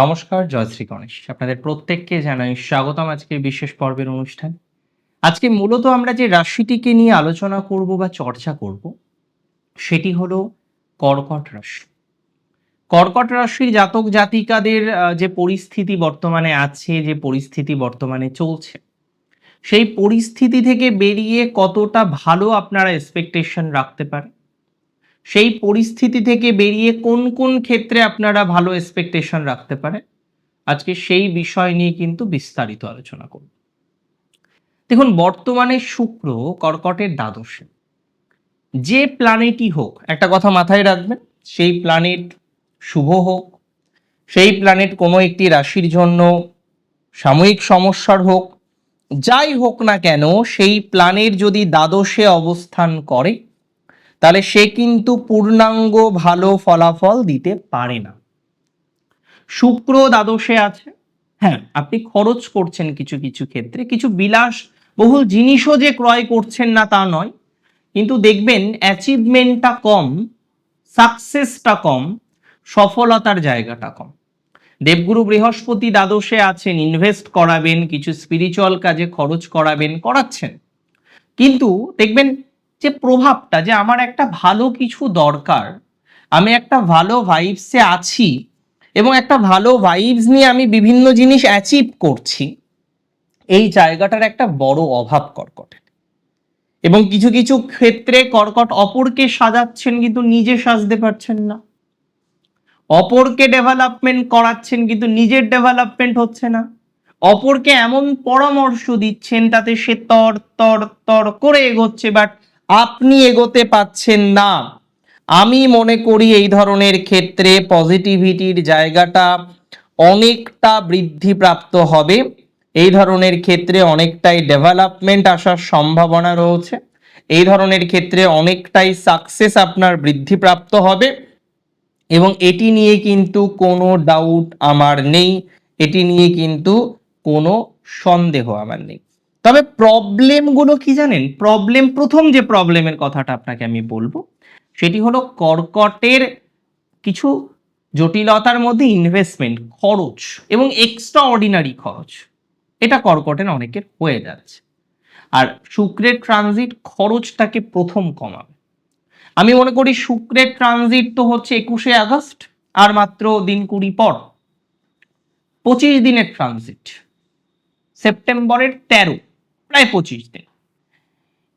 নমস্কার জয়শ্রী গণেশ। আপনাদের প্রত্যেককে জানাই স্বাগতম আজকের বিশেষ পর্বের অনুষ্ঠান। আজকে মূলত আমরা যে রাশিটিকে নিয়ে আলোচনা করব বা চর্চা করব, সেটি হলো কর্কট রাশি। কর্কট রাশির জাতক জাতিকাদের যে পরিস্থিতি বর্তমানে আছে, যে পরিস্থিতি বর্তমানে চলছে, সেই পরিস্থিতি থেকে বেরিয়ে কতটা ভালো আপনারা এক্সপেকটেশন রাখতে পারেন সেই পরিস্থিতি থেকে বেরিয়ে কোন কোন ক্ষেত্রে আপনারা ভালো এক্সপেকটেশন রাখতে পারেন? আজকে সেই বিষয় নিয়ে কিন্তু বিস্তারিত আলোচনা করব। দেখুন, বর্তমানে শুক্র কর্কটের দ্বাদশে। যে প্ল্যানেটই হোক, একটা কথা মাথায় রাখবেন, সেই প্ল্যানেট শুভ হোক, সেই প্ল্যানেট কোনো একটি রাশির জন্য সাময়িক সমস্যার হোক, যাই হোক না কেন, সেই প্ল্যানেট যদি দ্বাদশে অবস্থান করে তাহলে সে কিন্তু পূর্ণাঙ্গ ভালো ফলাফল দিতে পারে না। শুক্র দ্বাদশে আছে। হ্যাঁ আপনি খরচ করছেন কিছু কিছু ক্ষেত্রে। কিছু বিলাস বহুল জিনিসও যে ক্রয় করছেন না তা নয়। কিন্তু দেখবেন অ্যাচিভমেন্টটা কম সাকসেসটা কম, সফলতার জায়গাটা কম। দেবগুরু বৃহস্পতি দ্বাদশে আছেন ইনভেস্ট করাবেন, কিছু স্পিরিচুয়াল কাজে খরচ করাবেন, করাচ্ছেন। কিন্তু দেখবেন যে প্রভাবটা, যে আমার একটা ভালো কিছু দরকার, আমি একটা ভালো ভাইবসে আছি এবং একটা ভালো ভাইবস নিয়ে আমি বিভিন্ন জিনিস অ্যাচিভ করছি, এই জায়গাটার একটা বড় অভাব কর্কটের এবং কিছু কিছু ক্ষেত্রে কর্কট অপরকে সাজাচ্ছেন কিন্তু নিজে সাজতে পারছেন না। অপরকে ডেভেলপমেন্ট করাচ্ছেন কিন্তু নিজের ডেভেলপমেন্ট হচ্ছে না। অপরকে এমন পরামর্শ দিচ্ছেন, তাতে সে তর তর তর করে এগোচ্ছে বাট আপনি এগোতে পাচ্ছেন না। আমি মনে করি এই ধরনের ক্ষেত্রে পজিটিভিটির জায়গাটা অনেকটা বৃদ্ধিপ্রাপ্ত হবে। এই ধরনের ক্ষেত্রে অনেকটাই ডেভেলপমেন্ট আসার সম্ভাবনা রয়েছে। এই ধরনের ক্ষেত্রে অনেকটাই সাকসেস আপনার বৃদ্ধিপ্রাপ্ত হবে। এবং এটি নিয়ে কিন্তু কোনো ডাউট আমার নেই। এটি নিয়ে কিন্তু কোনো সন্দেহ আমার নেই। তবে প্রবলেমগুলো কি জানেন? প্রবলেম প্রথম যে প্রবলেমের কথাটা আপনাকে আমি বলব, সেটি হলো কর্কটের কিছু জটিলতার মধ্যে ইনভেস্টমেন্ট খরচ এবং এক্সট্রা অর্ডিনারি খরচ। এটা কর্কটের অনেকের হয়ে যাচ্ছে। আর শুক্রের ট্রানজিট খরচটাকে প্রথম কমাবে। আমি মনে করি শুক্রের ট্রানজিট তো হচ্ছে একুশে আগস্ট, আর মাত্র দিন কুড়ি পর। পঁচিশ দিনের ট্রানজিট সেপ্টেম্বরের তেরো। প্রায় পঁচিশ দিন।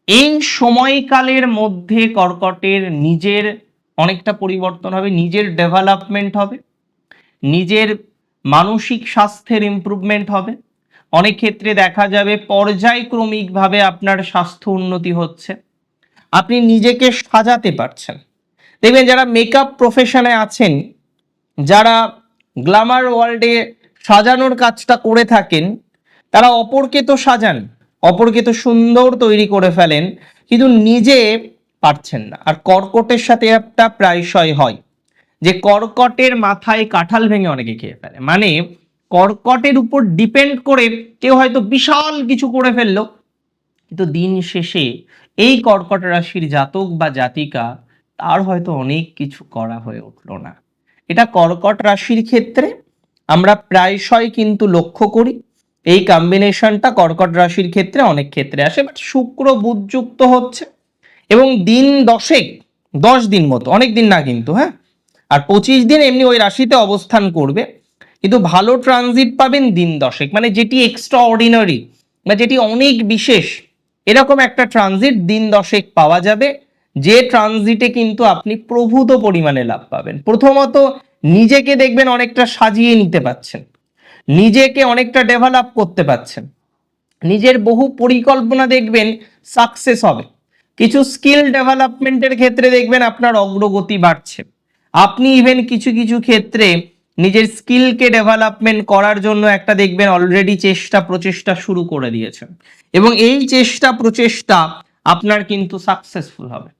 এই সময়কালের মধ্যে কর্কটের নিজের অনেকটা পরিবর্তন হবে, নিজের ডেভেলপমেন্ট হবে, নিজের মানসিক স্বাস্থ্যের ইমপ্রুভমেন্ট হবে। অনেক ক্ষেত্রে দেখা যাবে পর্যায়ক্রমিকভাবে আপনার স্বাস্থ্য উন্নতি হচ্ছে। আপনি নিজেকে সাজাতে পারছেন। দেখবেন যারা মেকআপ প্রফেশনে আছেন, যারা গ্ল্যামার ওয়ার্ল্ডে সাজানোর কাজটা করে থাকেন, তারা অপরকে তো সাজান। অপরকে তো সুন্দর তৈরি করে ফেলেন, কিন্তু নিজে পারছেন না। আর কর্কটের সাথে একটা প্রায়শই হয়, যে কর্কটের মাথায় কাঁঠাল ভেঙে অনেকে খেয়ে ফেলে। মানে কর্কটের উপর ডিপেন্ড করে কেউ হয়তো বিশাল কিছু করে ফেলল, কিন্তু দিন শেষে এই কর্কট রাশির জাতক বা জাতিকা তার হয়তো অনেক কিছু করা হয়ে উঠল না। এটা কর্কট রাশির ক্ষেত্রে আমরা প্রায়শই কিন্তু লক্ষ্য করি এই কম্বিনেশনটা কর্কট রাশির ক্ষেত্রে অনেক ক্ষেত্রে আসে বাট শুক্র বুধ যুক্ত হচ্ছে। এবং দিন দশেক, দশ দিন মতো, অনেক দিন না কিন্তু হ্যাঁ? আর পঁচিশ দিন এমনি ওই রাশিতে অবস্থান করবে। কিন্তু ভালো ট্রানজিট পাবেন দিন দশেক মানে যেটি এক্সট্রা অর্ডিনারি বা যেটি অনেক বিশেষ, এরকম একটা ট্রানজিট দিন দশেক পাওয়া যাবে, যে ট্রানজিটে কিন্তু আপনি প্রভূত পরিমাণে লাভ পাবেন। প্রথমত, নিজেকে দেখবেন অনেকটা সাজিয়ে নিতে পাচ্ছেন নিজেকে অনেকটা ডেভেলপ করতে পাচ্ছেন নিজের বহু পরিকল্পনা দেখবেন সাকসেস হবে। কিছু স্কিল ডেভেলপমেন্টের ক্ষেত্রে দেখবেন আপনার অগ্রগতি বাড়ছে। আপনি ইভেন কিছু কিছু ক্ষেত্রে নিজের স্কিলকে ডেভেলপমেন্ট করার জন্য একটা দেখবেন অলরেডি চেষ্টা, প্রচেষ্টা শুরু করে দিয়েছেন। এবং এই চেষ্টা, প্রচেষ্টা আপনার কিন্তু সাকসেসফুল হবে।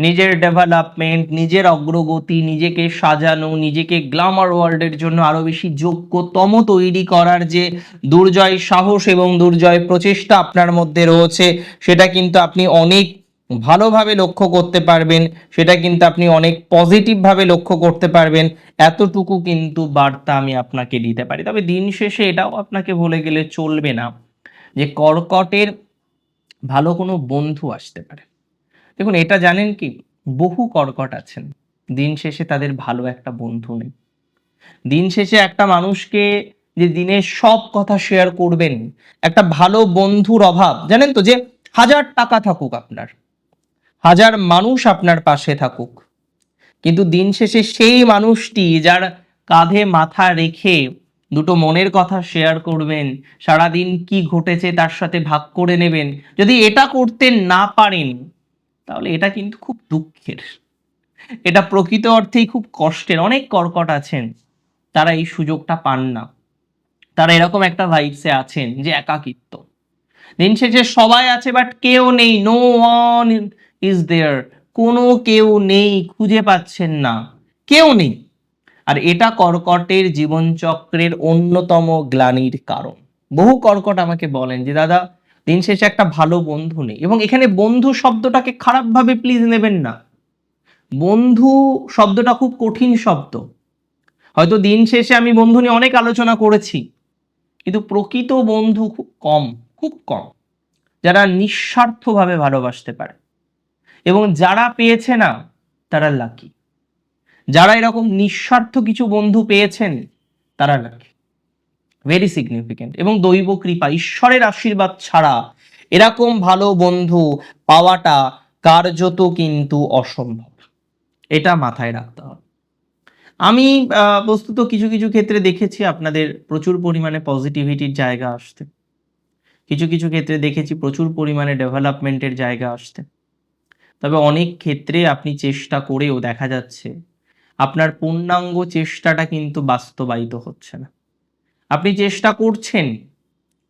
নিজের ডেভেলপমেন্ট নিজের অগ্রগতি, নিজেকে সাজানো, নিজেকে গ্ল্যামার ওয়ার্ল্ডের জন্য আরও বেশি যোগ্যতম তৈরি করার যে দুর্জয় সাহস এবং দুর্জয় প্রচেষ্টা আপনার মধ্যে রয়েছে, সেটা কিন্তু আপনি অনেক ভালোভাবে লক্ষ্য করতে পারবেন, সেটা কিন্তু আপনি অনেক পজিটিভভাবে লক্ষ্য করতে পারবেন, এতটুকু কিন্তু বার্তা আমি আপনাকে দিতে পারি। তবে দিন শেষে এটাও আপনাকে বলে গেলে চলবে না যে কর্কটের ভালো কোনো বন্ধু আসতে পারে। দেখুন, এটা জানেন কি? বহু কর্কট আছেন। দিন শেষে তাদের ভালো একটা বন্ধু নেই। দিন শেষে একটা মানুষকে যে দিনের সব কথা শেয়ার করবেন, একটা ভালো বন্ধুর অভাব, জানেন তো যে হাজার টাকা থাকুক আপনার, হাজার মানুষ আপনার পাশে থাকুক। কিন্তু দিন শেষে সেই মানুষটি যার কাঁধে মাথা রেখে দুটো মনের কথা শেয়ার করবেন, সারাদিন কি ঘটেছে তার সাথে ভাগ করে নেবেন, যদি এটা করতে না পারেন তাহলে এটা কিন্তু খুব দুঃখের। এটা প্রকৃত অর্থেই খুব কষ্টের। অনেক কর্কট আছেন, তারা এই সুযোগটা পান না। তারা এরকম একটা ভাইবসে আছেন যে একাকিত্ব। দিন শেষে সবাই আছে বাট কেউ নেই। নো ওয়ান ইজ দেয়ার কোনো কেউ নেই, খুঁজে পাচ্ছেন না। কেউ নেই। আর এটা কর্কটের জীবনচক্রের অন্যতম গ্লানির কারণ। বহু কর্কট আমাকে বলেন যে, দাদা দিন শেষে একটা ভালো বন্ধু নেই। এবং এখানে বন্ধু শব্দটাকে খারাপভাবে প্লিজ নেবেন না। বন্ধু শব্দটা খুব কঠিন শব্দ। হয়তো দিন শেষে আমি বন্ধু নিয়ে অনেক আলোচনা করেছি, কিন্তু প্রকৃত বন্ধু খুব কম খুব কম, যারা নিঃস্বার্থভাবে ভালোবাসতে পারে। এবং যারা পেয়েছে না, তারা লাকি যারা এরকম নিঃস্বার্থ কিছু বন্ধু পেয়েছেন, তারা লাকি ভেরি সিগনিফিকেন্ট এবং দৈব কৃপা, ঈশ্বরের আশীর্বাদ ছাড়া এরকম ভালো বন্ধু পাওয়াটা কার্যত কিন্তু অসম্ভব। এটা মাথায় রাখতে হবে। আমি বস্তুত কিছু কিছু ক্ষেত্রে দেখেছি আপনাদের প্রচুর পরিমাণে পজিটিভিটির জায়গা আসতে কিছু কিছু ক্ষেত্রে দেখেছি প্রচুর পরিমাণে ডেভেলপমেন্টের জায়গা আসতে তবে অনেক ক্ষেত্রে আপনি চেষ্টা করেও দেখা যাচ্ছে, আপনার পূর্ণাঙ্গ চেষ্টাটা কিন্তু বাস্তবায়িত হচ্ছে না। আপনি চেষ্টা করছেন,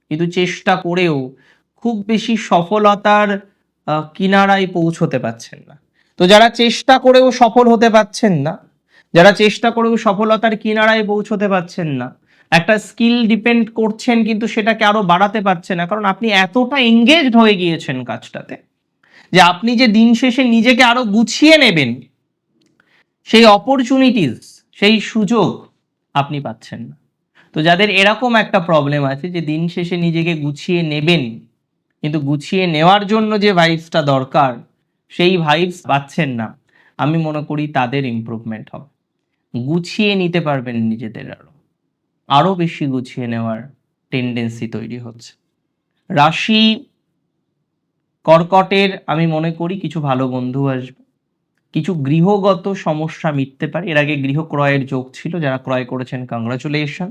কিন্তু চেষ্টা করেও খুব বেশি সফলতার কিনারায় পৌঁছতে পারছেন না। তো যারা চেষ্টা করেও সফল হতে পারছেন না, যারা চেষ্টা করেও সফলতার কিনারায় পৌঁছতে পারছেন না, একটা স্কিল ডিপেন্ড করছেন, কিন্তু সেটাকে আরও বাড়াতে পারছেন না, কারণ আপনি এতটা এঙ্গেজড হয়ে গিয়েছেন কাজটাতে, যে আপনি যে দিন শেষে নিজেকে আরও গুছিয়ে নেবেন, সেই অপরচুনিটিস সেই সুযোগ আপনি পাচ্ছেন না। তো যাদের এরকম একটা প্রবলেম আছে যে দিন শেষে নিজেকে গুছিয়ে নেবেন, কিন্তু গুছিয়ে নেওয়ার জন্য যে ভাইবসটা দরকার, সেই ভাইবস পাচ্ছেন না। আমি মনে করি তাদের ইমপ্রুভমেন্ট হবে। গুছিয়ে নিতে পারবেন নিজেদের আরও। আরও বেশি গুছিয়ে নেওয়ার টেন্ডেন্সি তৈরি হচ্ছে। রাশি কর্কটের, আমি মনে করি কিছু ভালো বন্ধু আসবে। কিছু গৃহগত সমস্যা মিটতে পারে। এর আগে গৃহ ক্রয়ের যোগ ছিল, যারা ক্রয় করেছেন কংগ্রাচুলেশন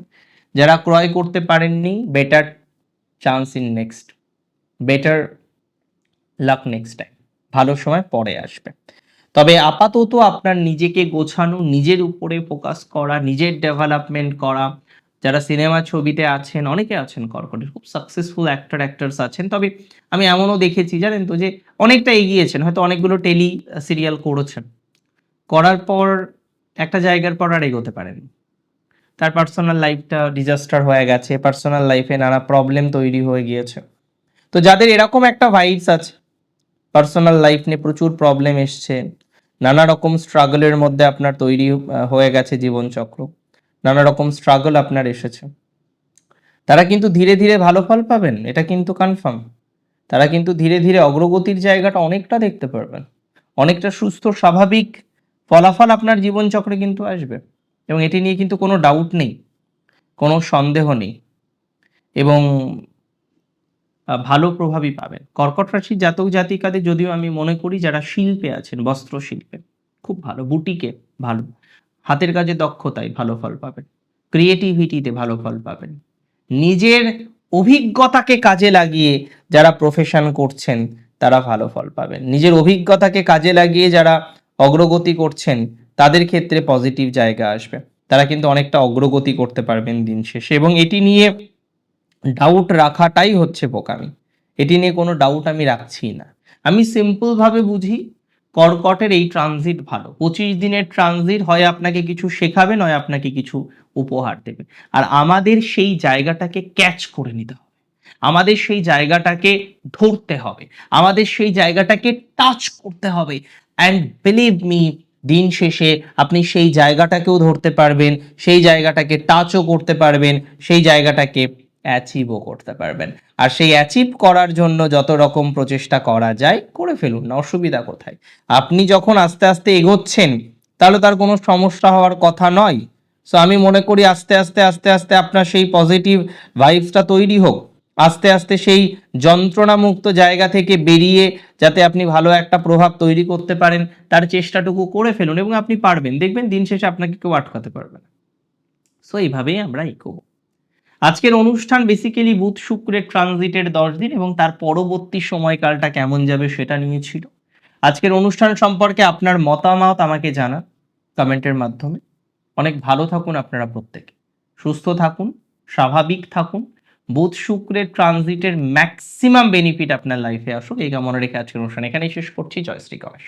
যারা ক্রয় করতে পারেননি better chance in next better luck next time ভালো সময় পরে আসবে। তবে আপাতত আপনার নিজেকে গোছানো, নিজের উপরে ফোকাস করা, নিজের ডেভেলপমেন্ট করা, যারা সিনেমা ছবিতে আছেন, অনেকে আছেন কর্কটের, খুব সাকসেসফুল অ্যাক্টর অ্যাক্টার্স আছেন। তবে আমি এমনও দেখেছি, জানেন তো, যে অনেকটা এগিয়েছেন, হয়তো অনেকগুলো টেলি সিরিয়াল করেছেন। করার পর, একটা জায়গার পর আর এগোতে পারেন তার পার্সোনাল লাইফটা ডিজাস্টার হয়ে গেছে পার্সোনাল লাইফে নানা প্রবলেম তৈরি হয়ে গিয়েছে। তো যাদের এরকম একটা ভাইবস আছে পার্সোনাল লাইফ নিয়ে প্রচুর প্রবলেম এসছে, নানা রকম স্ট্রাগলের মধ্যে আপনার তৈরি হয়ে গেছে জীবনচক্র, নানা রকম স্ট্রাগল আপনার এসেছে। তারা কিন্তু ধীরে ধীরে ভালো ফল পাবেন, এটা কিন্তু কনফার্ম তারা কিন্তু ধীরে ধীরে অগ্রগতির জায়গাটা অনেকটা দেখতে পারবেন। অনেকটা সুস্থ, স্বাভাবিক ফলাফল আপনার জীবনচক্রে কিন্তু আসবে। এবং এটি নিয়ে কিন্তু কোনো ডাউট নেই, কোনো সন্দেহ নেই এবং ভালো প্রভাবই পাবেন। কর্কট রাশির জাতক জাতিকাদের যদিও আমি মনে করি যারা শিল্পে আছেন বস্ত্র শিল্পে খুব ভালো বুটিকে ভালো, হাতের কাজে দক্ষতায় ভালো ফল পাবেন ক্রিয়েটিভিটিতে ভালো ফল পাবেন। নিজের অভিজ্ঞতাকে কাজে লাগিয়ে যারা প্রফেশন করছেন, তারা ভালো ফল পাবেন। নিজের অভিজ্ঞতাকে কাজে লাগিয়ে যারা অগ্রগতি করছেন তাদের ক্ষেত্রে পজিটিভ জায়গা আসবে। তারা কিন্তু অনেকটা অগ্রগতি করতে পারবেন দিন শেষে এবং এটি নিয়ে ডাউট রাখাটাই হচ্ছে বোকামি। এটি নিয়ে কোনো ডাউট আমি রাখছি না। আমি সিম্পল ভাবে বুঝি, কর্কটের এই ট্রানজিট ভালো। পঁচিশ দিনের ট্রানজিট হয় আপনাকে কিছু শেখাবে, নয় আপনাকে কিছু উপহার দেবে। আর আমাদের সেই জায়গাটাকে ক্যাচ করে নিতে হবে। আমাদের সেই জায়গাটাকে ধরতে হবে। আমাদের সেই জায়গাটাকে টাচ করতে হবে। অ্যান্ড বিলিভ মি দিন শেষে আপনি সেই জায়গাটাকেও ধরতে পারবেন, সেই জায়গাটাকে টাচও করতে পারবেন, সেই জায়গাটাকে অ্যাচিভও করতে পারবেন। আর সেই অ্যাচিভ করার জন্য যত রকম প্রচেষ্টা করা যায়, করে ফেলুন না, অসুবিধা কোথায়? আপনি যখন আস্তে আস্তে এগোচ্ছেন, তাহলে তার কোনো সমস্যা হওয়ার কথা নয়। সো আমি মনে করি আস্তে আস্তে আস্তে আস্তে আপনার সেই পজিটিভ ভাইবসটা তৈরি হোক। আস্তে আস্তে সেই যন্ত্রণামুক্ত জায়গা থেকে বেরিয়ে যাতে আপনি ভালো একটা প্রভাব তৈরি করতে পারেন, তার চেষ্টাটুকু করে ফেলুন এবং আপনি পারবেন। দেখবেন দিন শেষে আপনাকে কেউ আটকাতে পারবে না। সো এইভাবেই আমরা এগোবো। আজকের অনুষ্ঠান বেসিক্যালি বুধ শুক্রের ট্রানজিটের দশ দিন এবং তার পরবর্তী সময়কালটা কেমন যাবে সেটা নিয়ে ছিল। আজকের অনুষ্ঠান সম্পর্কে আপনার মতামত আমাকে জানান কমেন্টের মাধ্যমে। অনেক ভালো থাকুন আপনারা প্রত্যেকে। সুস্থ থাকুন, স্বাভাবিক থাকুন বুধ শুক্রের ট্রানজিটের ম্যাক্সিমাম বেনিফিট আপনার লাইফে আসুক। এই কামনা রেখে আজকের অনুষ্ঠান এখানেই শেষ করছি। জয়শ্রী গণেশ।